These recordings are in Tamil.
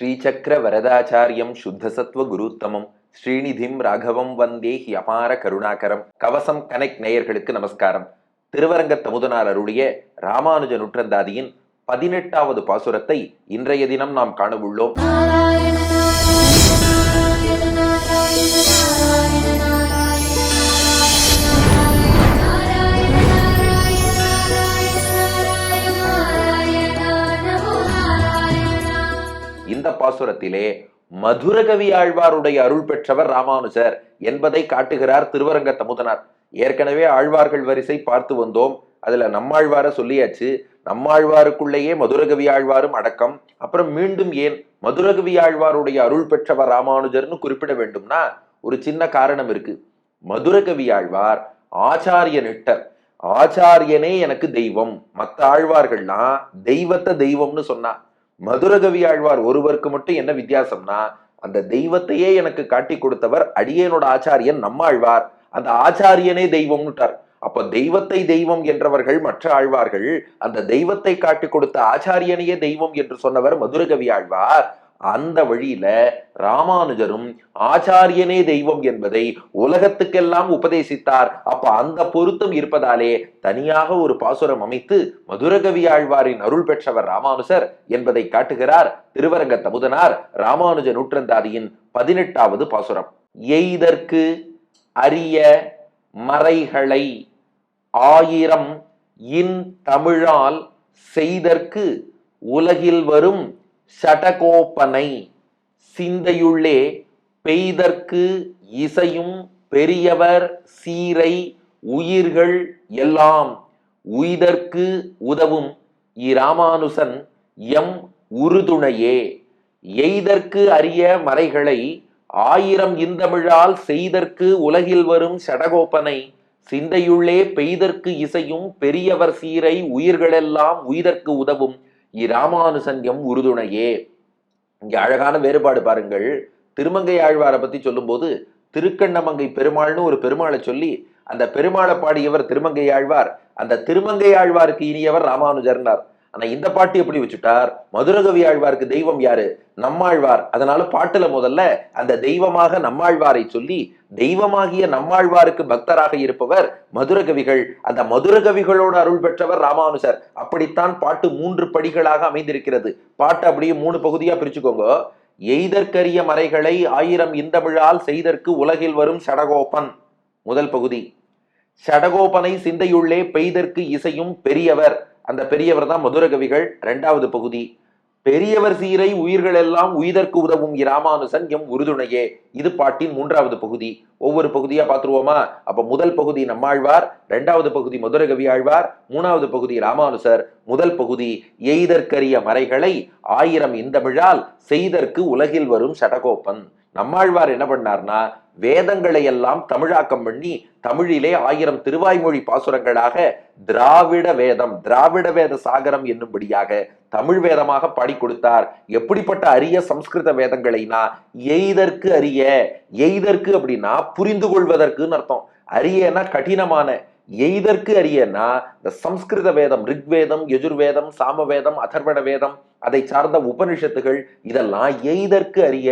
ஸ்ரீசக்கர வரதாச்சாரியம் சுத்தசத்வ குருத்தமம் ஸ்ரீநிதிம் ராகவம் வந்தே அபார கருணாகரம். கவசம் கனெக்ட் நேயர்களுக்கு நமஸ்காரம். திருவரங்க தமுதனார் அருளிய ராமானுஜ நுற்றந்தாதியின் பதினெட்டாவது பாசுரத்தை இன்றைய தினம் நாம் காணவுள்ளோம் இந்த பாசுரத்திலே மதுரகவி ஆழ்வாருடைய அருள் பெற்றவர் ராமானுஜர் என்பதை காட்டுகிறார் திருவரங்க தமுதனார். ஏற்கனவே ஆழ்வார்கள் வரிசை பார்த்து வந்தோம். அதுல நம்மாழ்வார சொல்லியாச்சு. நம்மாழ்வாருக்குள்ளேயே மதுரகவி ஆழ்வாரும் அடக்கம். அப்புறம் மீண்டும் ஏன் மதுரகவி ஆழ்வாருடைய அருள் பெற்றவர் ராமானுஜர்னு குறிப்பிட வேண்டும்னா ஒரு சின்ன காரணம் இருக்கு. மதுரகவி ஆழ்வார் ஆச்சாரிய நிட்டர். ஆச்சாரியனே எனக்கு தெய்வம். மற்ற ஆழ்வார்கள்லாம் தெய்வத்தை தெய்வம்னு சொன்னா மதுரகவி ஆழ்வார் ஒருவருக்கு மட்டும் என்ன வித்தியாசம்னா அந்த தெய்வத்தையே எனக்கு காட்டி கொடுத்தவர் அடியேனோட ஆச்சாரியன் நம்மாழ்வார் அந்த ஆச்சாரியனே தெய்வம்னுட்டார் அப்ப தெய்வத்தை தெய்வம் என்றவர்கள் மற்ற ஆழ்வார்கள் அந்த தெய்வத்தை காட்டி கொடுத்த ஆச்சாரியனையே தெய்வம் என்று சொன்னவர் மதுரகவி ஆழ்வார். அந்த வழியில ராமானுஜரும் ஆச்சாரியனே தெய்வம் என்பதை உலகத்துக்கெல்லாம் உபதேசித்தார். அப்ப அந்த பொருத்தம் இருப்பதாலே தனியாக ஒரு பாசுரம் அமைத்து மதுரகவி ஆழ்வாரின் அருள் பெற்றவர் ராமானுஜர் என்பதை காட்டுகிறார் திருவரங்க தமுதனார் ராமானுஜ நூற்றந்தாதியின் பதினெட்டாவது பாசுரம். எய்தற்கு அரிய மறைகளை ஆயிரம் இன் தமிழால் செய்தற்கு உலகில் வரும் சடகோப்பனை சிந்தையுள்ளே பெய்தற்கு இசையும் பெரியவர் சீரை உயிர்கள் எல்லாம் உய்தற்கு உதவும். இராமானுசன் எம். உறுதுணையே எய்தற்கு அரிய மறைகளை ஆயிரம் இந்தமிழால் செய்தற்கு உலகில் வரும் சடகோப்பனை சிந்தையுள்ளே பெய்தற்கு இசையும் பெரியவர் சீரை உயிர்களெல்லாம் உய்தற்கு உதவும். இராமானுசங்கம் உறுதுணையே. இங்கே அழகான வேறுபாடு பாருங்கள். திருமங்கை ஆழ்வாரை பத்தி சொல்லும்போது திருக்கண்ணமங்கை பெருமாள்னு ஒரு பெருமாளை சொல்லி அந்த பெருமாளை பாடியவர் திருமங்கை ஆழ்வார். அந்த திருமங்கை ஆழ்வாருக்கு இனியவர் ராமானுஜர்னார். ஆனா இந்த பாட்டு எப்படி வச்சுட்டார்? மதுரகவி ஆழ்வாருக்கு தெய்வம் யாரு? நம்மாழ்வார். அதனால பாட்டுல முதல்ல அந்த தெய்வமாக நம்மாழ்வாரை சொல்லி தெய்வமாகிய நம்மாழ்வாருக்கு பக்தராக இருப்பவர் மதுரகவிகள். அந்த மதுரகவிகளோட அருள் பெற்றவர் ராமானுசர். அப்படித்தான் பாட்டு மூன்று படிகளாக அமைந்திருக்கிறது. பாட்டு அப்படியே மூணு பகுதியா பிரிச்சுக்கோங்க. எய்தற்கரிய மறைகளை ஆயிரம் இந்தமிழால் செய்தற்கு உலகில் வரும் சடகோபன். முதல் பகுதி. சடகோபனை சிந்தையுள்ளே பெய்தற்கு இசையும் பெரியவர். அந்த பெரியவர் தான் மதுரகவிகள் இரண்டாவது பகுதி. பெரியவர் சீரை உயிர்கள் எல்லாம் உயிதற்கு உதவும் இராமானுசன் எம் உறுதுணையே. இது பாட்டின் மூன்றாவது பகுதி. ஒவ்வொரு பகுதியா பார்த்துருவோமா? அப்ப முதல் பகுதி நம்மாழ்வார் இரண்டாவது பகுதி மதுரகவி ஆழ்வார் மூணாவது பகுதி ராமானுசர் முதல் பகுதி எய்தற்கரிய மறைகளை ஆயிரம் இந்தமிழால் செய்தற்கு உலகில் வரும் சடகோப்பன் நம்மாழ்வார் என்ன பண்ணார்னா வேதங்களை எல்லாம் தமிழாக்கம் பண்ணி தமிழிலே ஆயிரம் திருவாய்மொழி பாசுரங்களாக திராவிட வேதம் திராவிட வேத சாகரம் என்னும்படியாக தமிழ் வேதமாக பாடி கொடுத்தார். எப்படிப்பட்ட அரிய சம்ஸ்கிருத வேதங்களைனா எய்தற்கு அரிய எய்தற்கு அப்படின்னா புரிந்து கொள்வதற்குன்னு அர்த்தம். அரியனா கடினமான எய்தற்கு அரியனா இந்த சம்ஸ்கிருத வேதம் ரிக்வேதம் யஜுர்வேதம் சாமவேதம் அதர்வண வேதம் அதை சார்ந்த உபனிஷத்துகள் இதெல்லாம் எய்தற்கு அரிய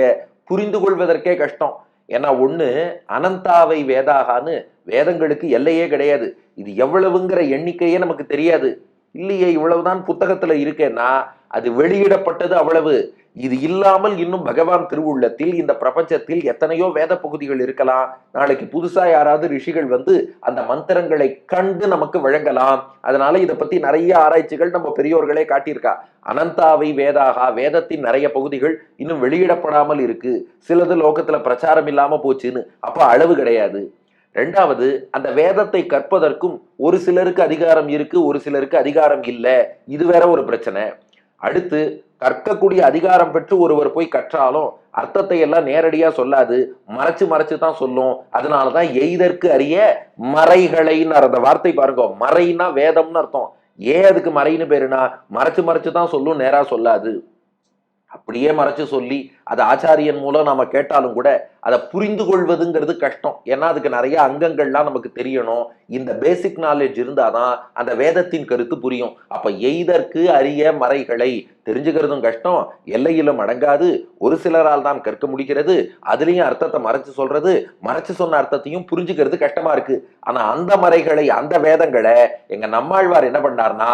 புரிந்து கொள்வதற்கே கஷ்டம். ஏன்னா ஒன்று அனந்தாவை வேதாகான்னு வேதங்களுக்கு எல்லையே கிடையாது. இது எவ்வளவுங்கிற எண்ணிக்கையே நமக்கு தெரியாது. இல்லையே இவ்வளவுதான் புத்தகத்தில் இருக்கேன்னா அது வெளியிடப்பட்டது அவ்வளவு. இது இல்லாமல் இன்னும் பகவான் திருவுள்ளத்தில் இந்த பிரபஞ்சத்தில் எத்தனையோ வேத பகுதிகள் இருக்கலாம். நாளைக்கு புதுசா யாராவது ரிஷிகள் வந்து அந்த மந்திரங்களை கண்டு நமக்கு வழங்கலாம். அதனால இதை பத்தி நிறைய ஆராய்ச்சிகள் நம்ம பெரியோர்களே காட்டியிருக்கா. அனந்தாவை வேதாகா வேதத்தின் நிறைய பகுதிகள் இன்னும் வெளியிடப்படாமல் இருக்கு. சிலது லோகத்துல பிரச்சாரம் இல்லாம போச்சுன்னு. அப்ப அளவு கிடையாது. ரெண்டாவது அந்த வேதத்தை கற்பதற்கும் ஒரு சிலருக்கு அதிகாரம் இருக்கு ஒரு சிலருக்கு அதிகாரம் இல்லை. இது வேற ஒரு பிரச்சனை. அடுத்து கற்கக்கூடிய அதிகாரம் பெற்று ஒருவர் போய் கற்றாலும் அர்த்தத்தை எல்லாம் நேரடியா சொல்லாது. மறைச்சு மறைச்சு தான் சொல்லும். அதனாலதான் எய்தற்கு அறிய மறைகளைன்னு அந்த வார்த்தை பாருங்க. மறைனா வேதம்னு அர்த்தம். ஏன் அதுக்கு மறைன்னு பேருனா மறைச்சு மறைச்சு தான் சொல்லும் நேரா சொல்லாது. அப்படியே மறைச்சு சொல்லி அது ஆச்சாரியன் மூலம் நாம கேட்டாலும் கூட அதை புரிந்து கொள்வதுங்கிறது கஷ்டம். ஏன்னா அதுக்கு நிறைய அங்கங்கள்லாம் நமக்கு தெரியணும். இந்த பேசிக் நாலேஜ் இருந்தாதான் அந்த வேதத்தின் கருத்து புரியும். அப்ப எய்தற்கு அரிய மறைகளை தெரிஞ்சுக்கிறதும் கஷ்டம் எல்லையிலும் அடங்காது. ஒரு சிலரால் தான் கற்க முடிகிறது. அதுலயும் அர்த்தத்தை மறைச்சு சொல்றது மறைச்சு சொன்ன அர்த்தத்தையும் புரிஞ்சுக்கிறது கஷ்டமா இருக்கு. ஆனா அந்த மறைகளை அந்த வேதங்களை எங்க நம்மாழ்வார் என்ன பண்ணார்னா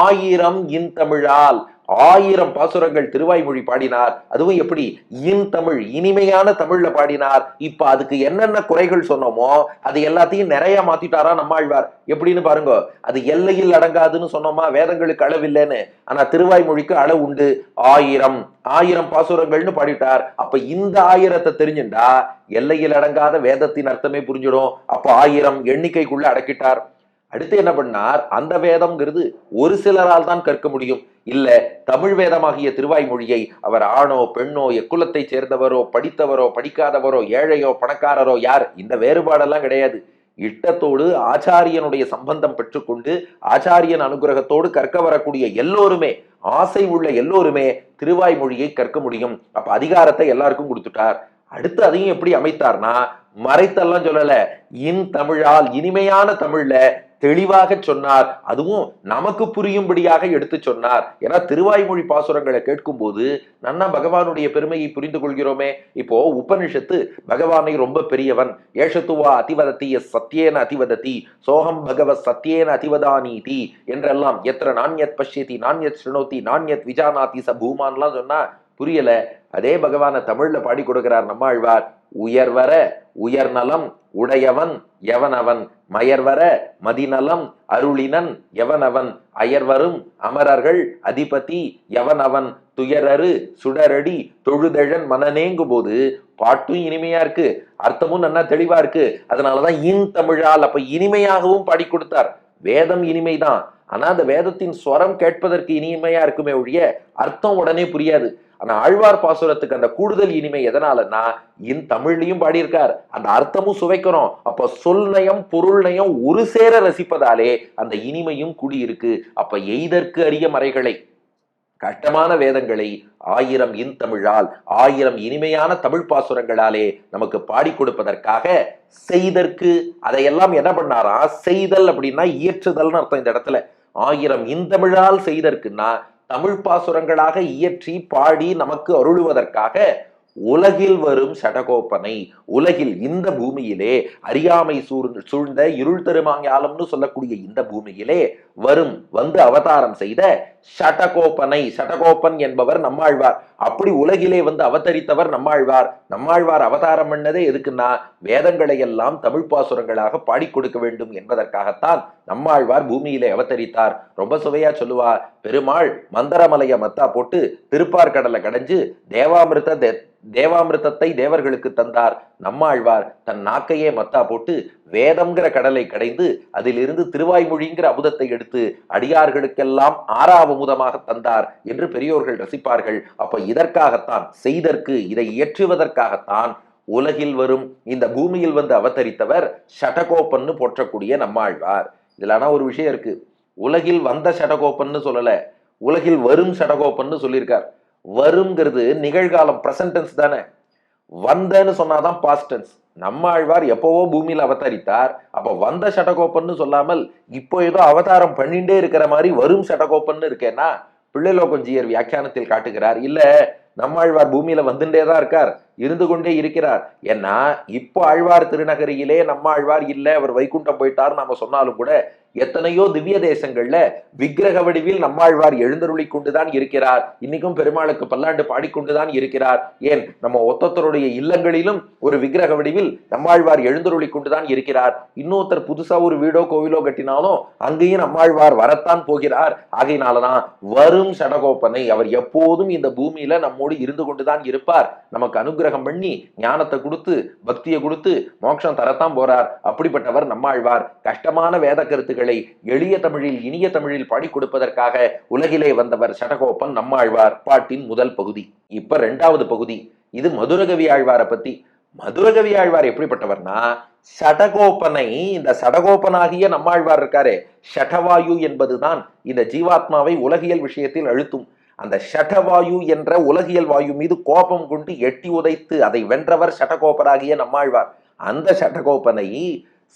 ஆயிரம் இன் தமிழால் ஆயிரம் பாசுரங்கள் திருவாய்மொழி பாடினார். அதுவும் எப்படி? இன் தமிழ் இனிமையான தமிழ்ல பாடினார். இப்ப அதுக்கு என்னென்ன குறைகள் சொன்னோமோ அது எல்லாத்தையும் நிறைய மாத்திட்டாரா நம்மாழ்வார். எப்படின்னு பாருங்க அது எல்லையில் அடங்காதுன்னு சொன்னோமா வேதங்களுக்கு அளவில்லைன்னு. ஆனா திருவாய்மொழிக்கு அளவு உண்டு. ஆயிரம் ஆயிரம் பாசுரங்கள்னு பாடிட்டார். அப்ப இந்த ஆயிரத்தை தெரிஞ்சுண்டா எல்லையில் அடங்காத வேதத்தின் அர்த்தமே புரிஞ்சிடும். அப்ப ஆயிரம் எண்ணிக்கைக்குள்ள அடக்கிட்டார். அடுத்து என்ன பண்ணார்? அந்த வேதம்ங்கிறது ஒரு சிலரால் தான் கற்க முடியும். இல்ல தமிழ் வேதமாகிய திருவாய்மொழியை அவர் ஆணோ பெண்ணோ எக்குலத்தை சேர்ந்தவரோ படித்தவரோ படிக்காதவரோ ஏழையோ பணக்காரரோ யார்? இந்த வேறுபாடெல்லாம் கிடையாது. இட்டத்தோடு ஆச்சாரியனுடைய சம்பந்தம் பெற்றுக்கொண்டு ஆச்சாரியன் அனுகிரகத்தோடு கற்க வரக்கூடிய எல்லோருமே ஆசை உள்ள எல்லோருமே திருவாய்மொழியை கற்க முடியும். அப்ப அதிகாரத்தை எல்லாருக்கும் கொடுத்துட்டார். அடுத்து அதையும் எப்படி அமைத்தார்னா மறைத்தெல்லாம் சொல்லல. இன் தமிழால் இனிமையான தமிழ்ல தெளிவாக சொன்னார். அதுவும் நமக்கு புரியும்படியாக எடுத்து சொன்னார். ஏன்னா திருவாய்மொழி பாசுரங்களை கேட்கும்போது நன்னா பகவானுடைய பெருமையை புரிந்து கொள்கிறோமே. இப்போ உபனிஷத்து பகவானை ரொம்ப பெரியவன். ஏஷத்துவா அதிவதத்தி எஸ் சத்தியேன அதிவதத்தி சோகம் பகவத் சத்தியேன அதிவதானீதி என்றெல்லாம் எத்திர நாண்யத் பஷ்யதி நாண்யத் ஸ்ருணோத்தி நாண்யத் விஜானாதி ச பூமான்லாம் சொன்னா புரியல. அதே பகவானை தமிழ்ல பாடி கொடுக்கிறார் நம்மாழ்வார். உயர்வர உயர்நலம் உடையவன் எவனவன்? மயர்வர மதிநலம் அருளினன் எவனவன்? அயர்வரும் அமரர்கள் அதிபதி எவனவன்? துயரரு சுடரடி தொழுதழன் மனநேங்கும் போது பாட்டும் இனிமையா இருக்கு அர்த்தமும் நல்லா தெளிவா இருக்கு. அதனாலதான் இன் தமிழால் அப்ப இனிமையாகவும் பாடி கொடுத்தார். வேதம் இனிமைதான். ஆனா அந்த வேதத்தின் ஸ்வரம் கேட்பதற்கு இனிமையா இருக்குமே ஒழிய அர்த்தம் உடனே புரியாது. ஆனா ஆழ்வார் பாசுரத்துக்கு அந்த கூடுதல் இனிமை எதனாலன்னா இன் தமிழ்லையும் பாடியிருக்கார். அந்த அர்த்தமும் சுவைக்கிறோம். அப்ப சொல் நயம் பொருள் நயம் ஒரு சேர ரசிப்பதாலே அந்த இனிமையும் குடியிருக்கு. அப்ப எய்தற்கு அரிய மறைகளை கஷ்டமான வேதங்களை ஆயிரம் இன் தமிழால் ஆயிரம் இனிமையான தமிழ் பாசுரங்களாலே நமக்கு பாடி கொடுப்பதற்காக செய்தற்கு அதையெல்லாம் என்ன பண்ணாரா? செய்தல் அப்படின்னா இயற்றுதல்னு அர்த்தம் இந்த இடத்துல. ஆயிரம் இந்தமிழால் செய்தற்குன்னா தமிழ் பாசுரங்களாக இயற்றி பாடி நமக்கு அருளுவதற்காக உலகில் வரும் சடகோப்பனை உலகில் இந்த பூமியிலே அறியாமை சூழ்ந்த சூழ்ந்த இருள் தருமாங்காலம்னு சொல்லக்கூடிய இந்த பூமியிலே வரும் வந்து அவதாரம் செய்த சடகோப்பனை சடகோப்பன் என்பவர் நம்மாழ்வார். அப்படி உலகிலே வந்து அவதரித்தவர் நம்மாழ்வார். நம்மாழ்வார் அவதாரம் பண்ணதே எதுக்குன்னா வேதங்களை எல்லாம் தமிழ் பாசுரங்களாக பாடி கொடுக்க வேண்டும் என்பதற்காகத்தான் நம்மாழ்வார் பூமியிலே அவதரித்தார். ரொம்ப சுவையா சொல்லுவா பெருமாள் மந்தரமலைய மத்தா போட்டு திருப்பார்கடலை கடைஞ்சு தேவாமிர்த தே- தேவாமிர்தத்தை தேவர்களுக்கு தந்தார். நம்மாழ்வார் தன் நாக்கையே மத்தா போட்டு வேதம்ங்கிற கடலை கடைந்து அதிலிருந்து திருவாய்மொழிங்கிற அமுதத்தை எடுத்து அடியார்களுக்கெல்லாம் ஆறாவமுதமாக தந்தார் என்று பெரியோர்கள் ரசிப்பார்கள். அப்ப இதற்காகத்தான் செய்தற்கு இதை இயற்றுவதற்காகத்தான் உலகில் வரும் இந்த பூமியில் வந்து அவதரித்தவர் ஷடகோப்பன்னு போற்றக்கூடிய நம்மாழ்வார். இதில் ஆனால் ஒரு விஷயம் இருக்கு. உலகில் வந்த சடகோப்பன்னு சொல்லலை. உலகில் வரும் ஷடகோப்பன்னு சொல்லியிருக்கார். வருங்கிறது நிகழ்காலம் பிரசன்டென்ஸ் தானே. வந்தன்னு சொன்னாதான் பாஸ்டன்ஸ் நம்ம ஆழ்வார் எப்பவோ பூமியில் அவதரித்தார். அப்ப வந்த சடகோப்பன்னு சொல்லாமல் இப்போ ஏதோ அவதாரம் பண்ணிட்டே இருக்கிற மாதிரி வரும் சடகோப்பன்னு இருக்கேன்னா பிள்ளைலோகஞ்சியர் வியாக்கியானத்தில் காட்டுகிறார். இல்ல நம்மாழ்வார் பூமியில வந்துட்டே தான் இருக்கார். இருந்து கொண்டே இருக்கிறார். ஏன்னா இப்போ ஆழ்வார் திருநகரியிலே நம்ம ஆழ்வார் இல்ல அவர் வைகுண்டம் போயிட்டார் நாம சொன்னாலும் கூட எத்தனையோ திவ்ய தேசங்கள்ல விக்கிரக வடிவில் நம்மாழ்வார் எழுந்தருளி கொண்டுதான் இருக்கிறார். இன்னைக்கும் பெருமாளுக்கு பல்லாண்டு பாடிக்கொண்டுதான் இருக்கிறார். ஏன் நம்ம ஒத்தத்தருடைய இல்லங்களிலும் ஒரு விக்கிரக வடிவில் நம்மாழ்வார் எழுந்தருளி கொண்டுதான் இருக்கிறார். இன்னொருத்தர் புதுசா ஒரு வீடோ கோவிலோ கட்டினாலும் அங்கேயும் நம்மாழ்வார் வரத்தான் போகிறார். ஆகையினாலதான் வரும் சடகோப்பனை அவர் எப்போதும் இந்த பூமியில நம்மோடு இருந்து கொண்டுதான் இருப்பார். நமக்கு அனுகிரகம் பண்ணி ஞானத்தை கொடுத்து பக்தியை கொடுத்து மோட்சம் தரத்தான் போறார். அப்படிப்பட்டவர் நம்மாழ்வார். கஷ்டமான வேத கருத்துக்களை எளிய தமிழில் இனிய தமிழில் பாடி கொடுப்பதற்காக உலகிலே வந்தவர் சடகோப்பன் நம்மாழ்வார் பாட்டின் முதல் பகுதி. இப்ப ரெண்டாவது பகுதி. இது மதுரகவி ஆழ்வாரை பத்தி. மதுரகவி ஆழ்வார் எப்படிப்பட்டவர்னா சடகோப்பனை இந்த சடகோப்பனாகிய நம்மாழ்வார் இருக்காரு ஷடவாயு என்பதுதான் இந்த ஜீவாத்மாவை உலகியல் விஷயத்தில் அழுத்தும். அந்த ஷடவாயு என்ற உலகியல் வாயு மீது கோபம் கொண்டு எட்டி உதைத்து அதை வென்றவர் சடகோபராகிய நம்மாழ்வார். அந்த சடகோபனை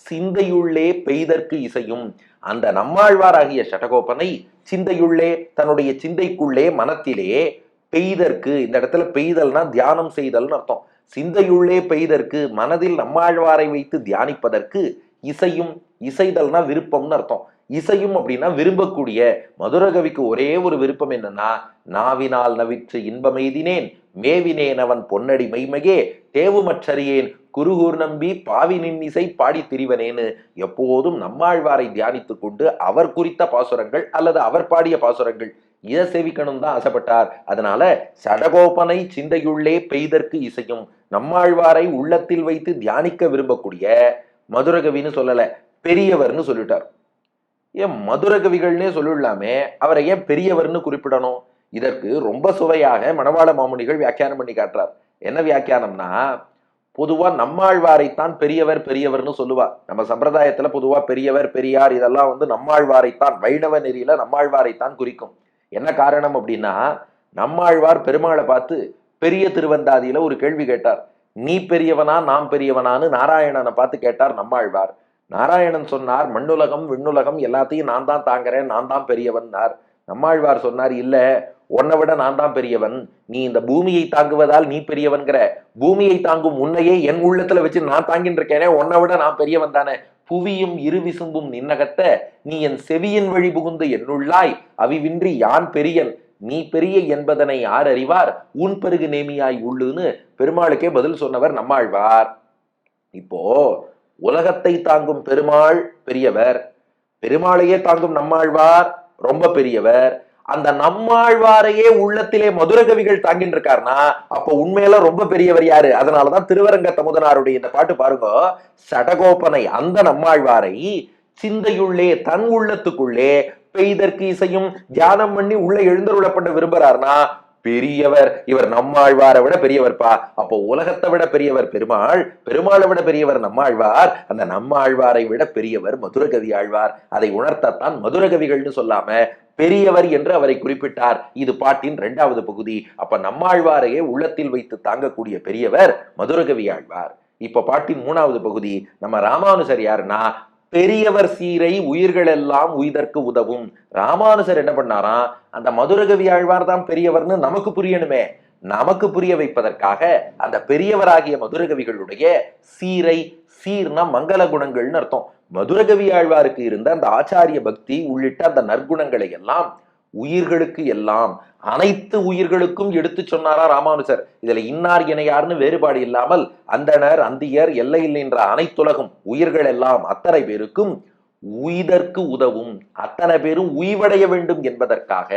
சிந்தையுள்ளே பெய்தற்கு இசையும் அந்த நம்மாழ்வாராகிய சடகோபனை சிந்தையுள்ளே தன்னுடைய சிந்தைக்குள்ளே மனத்திலே பெய்தற்கு இந்த இடத்துல பெய்தல்னா தியானம் செய்தல்னு அர்த்தம். சிந்தையுள்ளே பெய்தற்கு மனதில் நம்மாழ்வாரை வைத்து தியானிப்பதற்கு இசையும் இசைதல்னா விருப்பம்னு அர்த்தம். இசையும் அப்படின்னா விரும்பக்கூடிய மதுரகவிக்கு ஒரே ஒரு விருப்பம் என்னன்னா நாவினால் நவிற்று இன்பமெய்தினேன் மேவினேன் அவன் பொன்னடி மைமகே தேவுமற்றறியேன் குருகூர் நம்பி பாவி நின்னிசை பாடி திரிவனேன்னு எப்போதும் நம்மாழ்வாரை தியானித்து கொண்டு அவர் குறித்த பாசுரங்கள் அல்லது அவர் பாடிய பாசுரங்கள் இதை சேவிக்கணும் தான் ஆசைப்பட்டார். அதனால சடகோபனை சிந்தையுள்ளே பெய்தற்கு இசையும் நம்மாழ்வாரை உள்ளத்தில் வைத்து தியானிக்க விரும்பக்கூடிய மதுரகவின்னு சொல்லல பெரியவர்னு சொல்லிட்டார். ஏன் மதுரகவிகள்னே சொல்லிடலாமே? அவரை ஏன் பெரியவர்னு குறிப்பிடணும்? இதற்கு ரொம்ப சுவையாக மணவாள மாமுனிகள் வியாக்கியானம் பண்ணி காட்டுறார். என்ன வியாக்கியானம்னா பொதுவா நம்மாழ்வாரைத்தான் பெரியவர் பெரியவர்னு சொல்லுவா. நம்ம சம்பிரதாயத்துல பொதுவா பெரியவர் பெரியார் இதெல்லாம் வந்து நம்மாழ்வாரைத்தான் வைணவ நெறியில நம்மாழ்வாரைத்தான் குறிக்கும். என்ன காரணம் அப்படின்னா நம்மாழ்வார் பெருமாளை பார்த்து பெரிய திருவந்தாதியில ஒரு கேள்வி கேட்டார். நீ பெரியவனா நாம் பெரியவனான்னு நாராயணனை பார்த்து கேட்டார் நம்மாழ்வார். நாராயணன் சொன்னார் மண்ணுலகம் விண்ணுலகம் எல்லாத்தையும் நான் தான் தாங்குறேன் நான் தான் பெரியவன்னார் நம்மாழ்வார் சொன்னார் இல்ல உன்னை விட நான் தான் பெரியவன். நீ இந்த பூமியை தாங்குவதால் நீ பெரியவன்கிற. பூமியை தாங்கும் உன்னையே என் உள்ளத்துல வச்சு நான் தாங்கின்னு இருக்கேனே உன்னை விட நான் பெரியவன் தானே. புவியும் இருவிசும்பும் நின்னகத்த நீ என் செவியின் வழி புகுந்து என்னுள்ளாய். அவிவின்றி யான் பெரியன்? நீ பெரிய என்பதனை யார் அறிவார்? உன் பெருகு நேமியாய் உள்ளுன்னு பெருமாளுக்கே பதில் சொன்னவர் நம்மாழ்வார். இப்போ உலகத்தை தாங்கும் பெருமாள் பெரியவர். பெருமாளையே தாங்கும் நம்மாழ்வார் ரொம்ப பெரியவர். அந்த நம்மாழ்வாரையே உள்ளத்திலே மதுரகவிகள் தாங்கின்னு இருக்காருனா அப்போ உண்மையில ரொம்ப பெரியவர் யாரு? அதனாலதான் திருவரங்க தமுதனாருடைய இந்த பாட்டு பாருங்க. சடகோபனை அந்த நம்மாழ்வாரை சிந்தையுள்ளே தன் உள்ளத்துக்குள்ளே பெய்தற்கு இசையும் தியானம் பண்ணி உள்ள எழுந்தருளப்பட விரும்புறாருனா பெரியவர். இவர் நம்மாழ்வாரை விட பெரியவர்ப்பா. அப்போ உலகத்தை விட பெரியவர் பெருமாள் பெருமாளை விட பெரியவர் நம்மாழ்வார் அந்த நம்மாழ்வாரை விட பெரியவர் மதுரகவி ஆழ்வார். அதை உணர்த்தத்தான் மதுரகவிகள்னு சொல்லாம பெரியவர் என்று அவரை குறிப்பிட்டார். இது பாட்டின் இரண்டாவது பகுதி. அப்ப நம்மாழ்வாரையே உள்ளத்தில் வைத்து தாங்கக்கூடிய பெரியவர் மதுரகவி ஆழ்வார். இப்ப பாட்டின் மூணாவது பகுதி. நம்ம ராமானுசர் யாருன்னா பெரியவர் சீரை உயிர்கள் எல்லாம் உய்தற்கு உதவும். ராமானுஜர் என்ன பண்ணாராம் அந்த மதுரகவி ஆழ்வார் தான் பெரியவர்னு நமக்கு புரியணுமே. நமக்கு புரிய வைப்பதற்காக அந்த பெரியவராகிய மதுரகவிகளுடைய சீரை சீர்னா மங்கள குணங்கள்னு அர்த்தம். மதுரகவி ஆழ்வாருக்கு இருந்த அந்த ஆச்சாரிய பக்தி உள்ளிட்ட அந்த நற்குணங்களை எல்லாம் உயிர்களுக்கு எல்லாம். அனைத்து உயிர்களுக்கும் எடுத்து சொன்னாரா ராமானுஜர். இதுல இன்னார் இணையார்னு வேறுபாடு இல்லாமல் அந்தணர் அந்தியர் எல்லையில் நின்ற அனைத்துலகும் உயிர்கள் எல்லாம் அத்தனை பேருக்கும் உய்தற்கு உதவும் அத்தனை பேரும் உய்வடைய வேண்டும் என்பதற்காக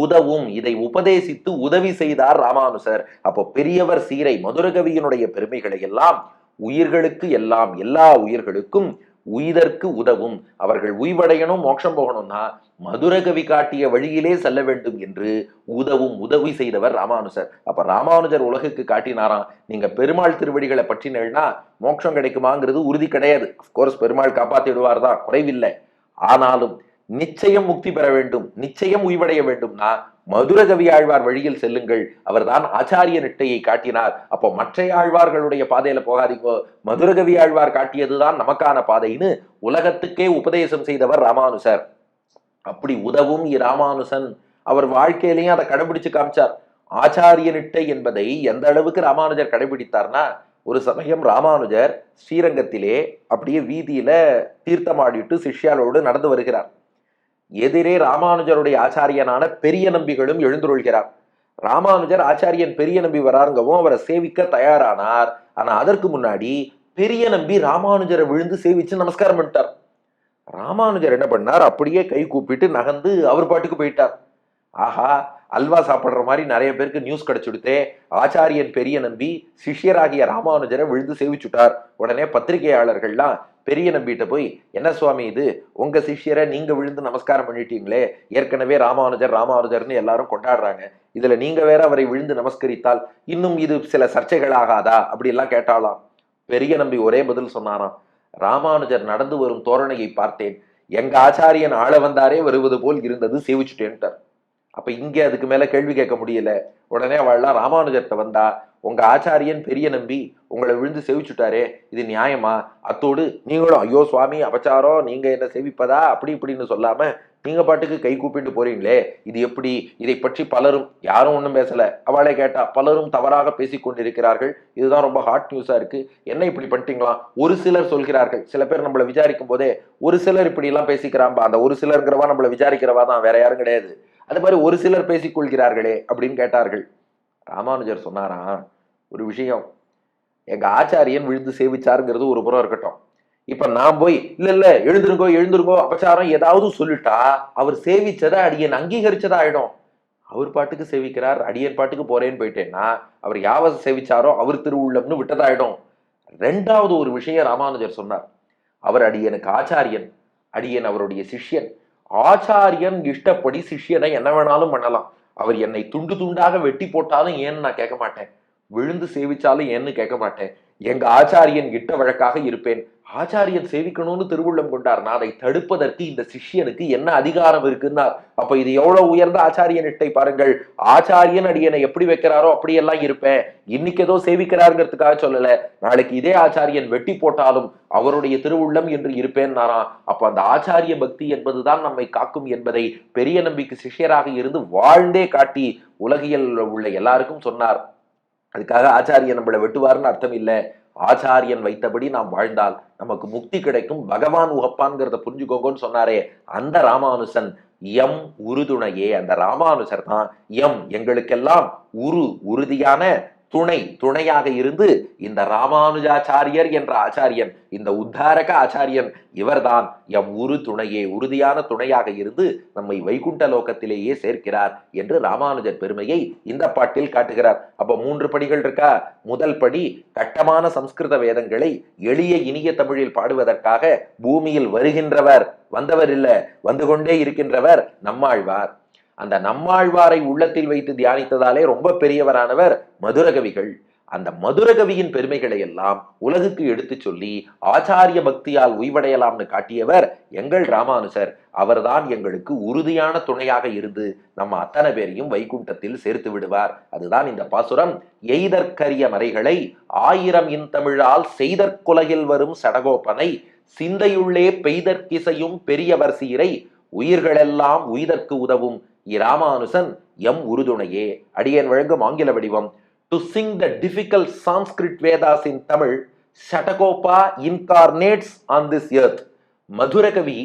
உதவும் இதை உபதேசித்து உதவி செய்தார் ராமானுசர் அப்போ பெரியவர் சீரை மதுரகவியினுடைய பெருமைகளை எல்லாம் உயிர்களுக்கு எல்லாம் எல்லா உயிர்களுக்கும் உய்தற்கு உதவும். அவர்கள் உய்வடையணும் மோட்சம் போகணும்னா மதுரகவி காட்டிய வழியிலே செல்ல வேண்டும் என்று உதவும் உதவி செய்தவர் ராமானுஜர். அப்ப ராமானுஜர் உலகுக்கு காட்டினாராம் நீங்க பெருமாள் திருவடிகளை பற்றினேன்னா மோட்சம் கிடைக்குமாங்கிறது உறுதி கிடையாது. கோர்ஸ் பெருமாள் காப்பாத்தி விடுவார் தான் குறைவில்லை. ஆனாலும் நிச்சயம் முக்தி பெற வேண்டும் நிச்சயம் உய்வடைய வேண்டும்னா மதுரகவி ஆழ்வார் வழியில் செல்லுங்கள். அவர்தான் ஆச்சாரிய நிட்டையை காட்டினார். அப்போ மற்ற ஆழ்வார்களுடைய பாதையில போகாதீங்கோ. மதுரகவி ஆழ்வார் காட்டியதுதான் நமக்கான பாதைன்னு உலகத்துக்கே உபதேசம் செய்தவர் ராமானுசர். அப்படி உதவும் இராமானுசன் அவர் வாழ்க்கையிலையும் அதை கடைபிடிச்சு காமிச்சார். ஆச்சாரிய நிட்டை என்பதை எந்த அளவுக்கு ராமானுஜர் கடைபிடித்தார்னா ஒரு சமயம் ராமானுஜர் ஸ்ரீரங்கத்திலே அப்படியே வீதியில தீர்த்தமாடிட்டு சிஷ்யாலோடு நடந்து வருகிறார். எதிரே ராமானுஜருடைய ஆச்சாரியனான பெரிய நம்பிகளும் எழுந்துருள்கிறார். ராமானுஜர் ஆச்சாரியன் பெரிய நம்பி வராருங்கவும் அவரை சேவிக்க தயாரானார். ஆனா அதற்கு முன்னாடி பெரிய நம்பி ராமானுஜரை விழுந்து சேவிச்சு நமஸ்காரம் பண்ணிட்டார். ராமானுஜர் என்ன பண்ணார்? அப்படியே கை கூப்பிட்டு நகர்ந்து அவர் பாட்டுக்கு போயிட்டார். ஆஹா அல்வா சாப்பிட்ற மாதிரி நிறைய பேருக்கு நியூஸ் கிடைச்சுடுத்தே. ஆச்சாரியன் பெரிய நம்பி சிஷ்யராகிய ராமானுஜரை விழுந்து சேவிச்சுட்டார். உடனே பத்திரிகையாளர்கள்லாம் பெரிய நம்பிட்ட போய் என்ன சுவாமி இது? உங்க சிஷ்யரை நீங்க விழுந்து நமஸ்காரம் பண்ணிட்டீங்களே. ஏற்கனவே ராமானுஜர் ராமானுஜர்னு எல்லாரும் கொண்டாடுறாங்க. இதுல நீங்க வேற அவரை விழுந்து நமஸ்கரித்தால் இன்னும் இது சில சர்ச்சைகள் ஆகாதா? அப்படி எல்லாம் கேட்டாலாம். பெரிய நம்பி ஒரே பதில் சொன்னாராம். ராமானுஜர் நடந்து வரும் தோரணையை பார்த்தேன். எங்க ஆச்சாரியன் ஆள வந்தாரே வருவது போல் இருந்தது. சேவிச்சுட்டேன்ட்டார். அப்போ இங்கே அதுக்கு மேலே கேள்வி கேட்க முடியல. உடனே அவள்லாம் ராமானுஜர்கிட்ட வந்தா உங்கள் ஆச்சாரியன் பெரிய நம்பி உங்களை விழுந்து செவிச்சுட்டாரே இது நியாயமா? அத்தோடு நீங்களும் ஐயோ சுவாமி அபச்சாரம் நீங்கள் என்ன செவிப்பதா? அப்படி இப்படின்னு சொல்லாமல் நீங்கள் பாட்டுக்கு கை கூப்பிட்டு போறீங்களே இது எப்படி? இதை பற்றி பலரும் யாரும் ஒன்றும் பேசலை. அவளே கேட்டா பலரும் தவறாக பேசிக் கொண்டிருக்கிறார்கள். இதுதான் ரொம்ப ஹாட் நியூஸாக இருக்குது என்ன இப்படி பண்ணிட்டீங்களா? ஒரு சிலர் சொல்கிறார்கள். சில பேர் நம்மளை விசாரிக்கும் போதே ஒரு சிலர் இப்படிலாம் பேசிக்கிறாம்பா அந்த ஒரு சிலருங்கிறவா நம்மளை விசாரிக்கிறவா தான் வேற யாரும் கிடையாது. அது மாதிரி ஒரு சிலர் பேசிக் கொள்கிறார்களே அப்படின்னு கேட்டார்கள். ராமானுஜர் சொன்னாராம் ஒரு விஷயம். எங்கள் ஆச்சாரியன் விழுந்து சேவிச்சாருங்கிறது ஒரு புறம் இருக்கட்டும். இப்ப நான் போய் இல்ல இல்ல எழுந்திருங்கோ எழுந்திருங்கோ அபச்சாரம் ஏதாவது சொல்லிட்டா அவர் சேவிச்சதை அடியன் அங்கீகரிச்சதா ஆயிடும். அவர் பாட்டுக்கு சேவிக்கிறார் அடியன் பாட்டுக்கு போறேன்னு போயிட்டேன்னா அவர் யாவ சேவிச்சாரோ அவர் திருவுள்ளம்னு விட்டதாயிடும். ரெண்டாவது ஒரு விஷயம் ராமானுஜர் சொன்னார். அவர் அடியனுக்கு ஆச்சாரியன் அடியன் அவருடைய சிஷ்யன். ஆச்சாரியன் இஷ்டப்படி சிஷ்யனை என்ன வேணாலும் பண்ணலாம். அவர் என்னை துண்டு துண்டாக வெட்டி போட்டாலும் ஏன்னு நான் கேட்க மாட்டேன். விழுந்து சேவிச்சாலும் ஏன்னு கேட்க மாட்டேன். எங்க ஆச்சாரியன் கிட்ட வழக்காக இருப்பேன். ஆச்சாரியன் சேவிக்கணும்னு திருவுள்ளம் கொண்டார். நான் அதை தடுப்பதற்கு இந்த சிஷ்யனுக்கு என்ன அதிகாரம் இருக்குன்னா அப்ப இது எவ்வளவு உயர்ந்த ஆச்சாரியன் இட்டை பாருங்கள். ஆச்சாரியன் அடியனை எப்படி வைக்கிறாரோ அப்படியெல்லாம் இருப்பேன். இன்னைக்கு ஏதோ சேவிக்கிறாருங்கிறதுக்காக சொல்லல. நாளைக்கு இதே ஆச்சாரியன் வெட்டி போட்டாலும் அவருடைய திருவுள்ளம் என்று இருப்பேன் நானா. அப்ப அந்த ஆச்சாரிய பக்தி என்பதுதான் நம்மை காக்கும் என்பதை பெரிய நம்பிக்கை சிஷ்யராக இருந்து வாழ்ந்தே காட்டி உலகியல் உள்ள எல்லாருக்கும் சொன்னார். அதுக்காக ஆச்சாரியன் நம்மளை வெட்டுவார்னு அர்த்தம் இல்லை. ஆச்சாரியன் வைத்தபடி நாம் வாழ்ந்தால் நமக்கு முக்தி கிடைக்கும். பகவான் உகப்பான்ங்கிறத புரிஞ்சுக்கோங்கன்னு சொன்னாரே. அந்த ராமானுசன் எம் உறுதுணையே. அந்த ராமானுசர் தான் எம் எங்களுக்கெல்லாம் உரு உறுதியான துணை துணையாக இருந்து இந்த ராமானுஜாச்சாரியர் என்ற ஆச்சாரியன் இந்த உத்தாரக ஆச்சாரியன் இவர்தான் எம் உரு துணையே உறுதியான துணையாக இருந்து நம்மை வைகுண்ட லோகத்திலேயே சேர்க்கிறார் என்று ராமானுஜர் பெருமையை இந்த பாட்டில் காட்டுகிறார். அப்ப மூன்று படிகள் இருக்கா? முதல் படி கட்டமான சம்ஸ்கிருத வேதங்களை எளிய இனிய தமிழில் பாடுவதற்காக பூமியில் வருகின்றவர் வந்தவர் இல்ல வந்து கொண்டே இருக்கின்றவர் நம்மாழ்வார். அந்த நம்மாழ்வாரை உள்ளத்தில் வைத்து தியானித்ததாலே ரொம்ப பெரியவரானவர் மதுரகவிகள். அந்த மதுரகவியின் பெருமைகளை எல்லாம் உலகுக்கு எடுத்து சொல்லி ஆச்சாரிய பக்தியால் உய்வடையலாம்னு காட்டியவர் எங்கள் ராமானுசர். அவர்தான் எங்களுக்கு உறுதியான துணையாக இருந்து நம்ம அத்தனை பேரையும் வைகுண்டத்தில் சேர்த்து விடுவார். அதுதான் இந்த பாசுரம். எய்தற்கரிய மறைகளை ஆயிரம் இன்தமிழால் செய்தற்குலகில் வரும் சடகோப்பனை சிந்தையுள்ளே பெய்தற்கிசையும் பெரியவர் சீரை உயிர்களெல்லாம் உய்தற்கு உதவும் இராமானுசன் எம் உறுதுணையே அடியேன் வழங்கும் ஆங்கில வடிவம் to sing the difficult Sanskrit Vedas in Tamil Shatagopa incarnates on this earth Madhurakavi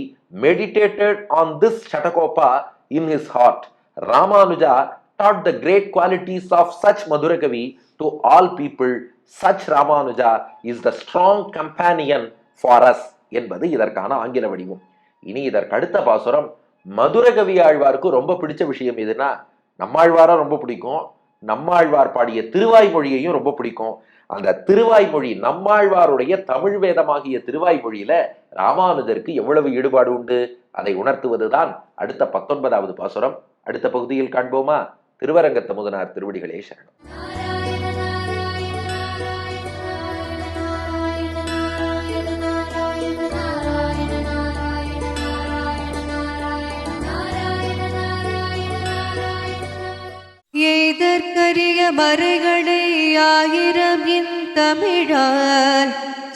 meditated on this Sadagopa in his heart Ramanuja taught the great qualities of such Madhurakavi to all people such Ramanuja is the strong companion for us என்பது இதற்கான ஆங்கில வடிவம் இனி இதற்கு அடுத்த பாசுரம் மதுரகவி ஆழ்வாருக்கு ரொம்ப பிடிச்ச விஷயம் எதுனா நம்மாழ்வாரா ரொம்ப பிடிக்கும். நம்மாழ்வார் பாடிய திருவாய்மொழியையும் ரொம்ப பிடிக்கும். அந்த திருவாய்மொழி நம்மாழ்வாருடைய தமிழ் வேதமாகிய திருவாய்மொழியில ராமானுஜருக்கு எவ்வளவு ஈடுபாடு உண்டு? அதை உணர்த்துவதுதான் அடுத்த பத்தொன்பதாவது பாசுரம். அடுத்த பகுதியில் காண்போமா? திருவரங்கத்த முதனார் திருவடிகளே சரணம். வரைகளை ஆயிரம் இன் தமிழால்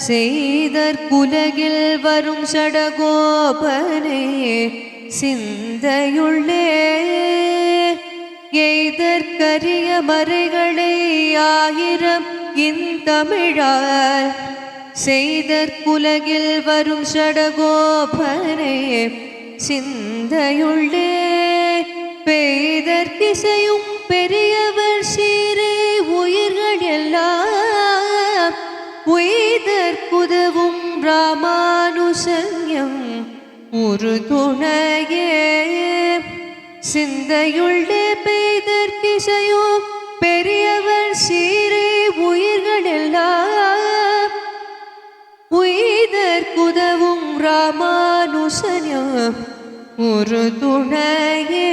செய்தற்குலகில் வரும் சடகோபனே சிந்தையுள்ளே. எய்தற்கரிய மறைகளை ஆயிரம் இந்தமிழார் செய்தற்குலகில் வரும் சடகோபனே சிந்தையுள்ளே. பெய்தற்கிசையும் பெரியவர் சீரே உயிர்கள் எல்லாம் உய்தற்குதவும் ராமானுசன்யம். ஒரு துணையே சிந்தையுள்ளே பெய்தற்கிசையோ பெரியவர் சீரே உயிர்கள் எல்லாம் உய்தற்குதவும் ராமானுசன்யம். ஒரு துணையே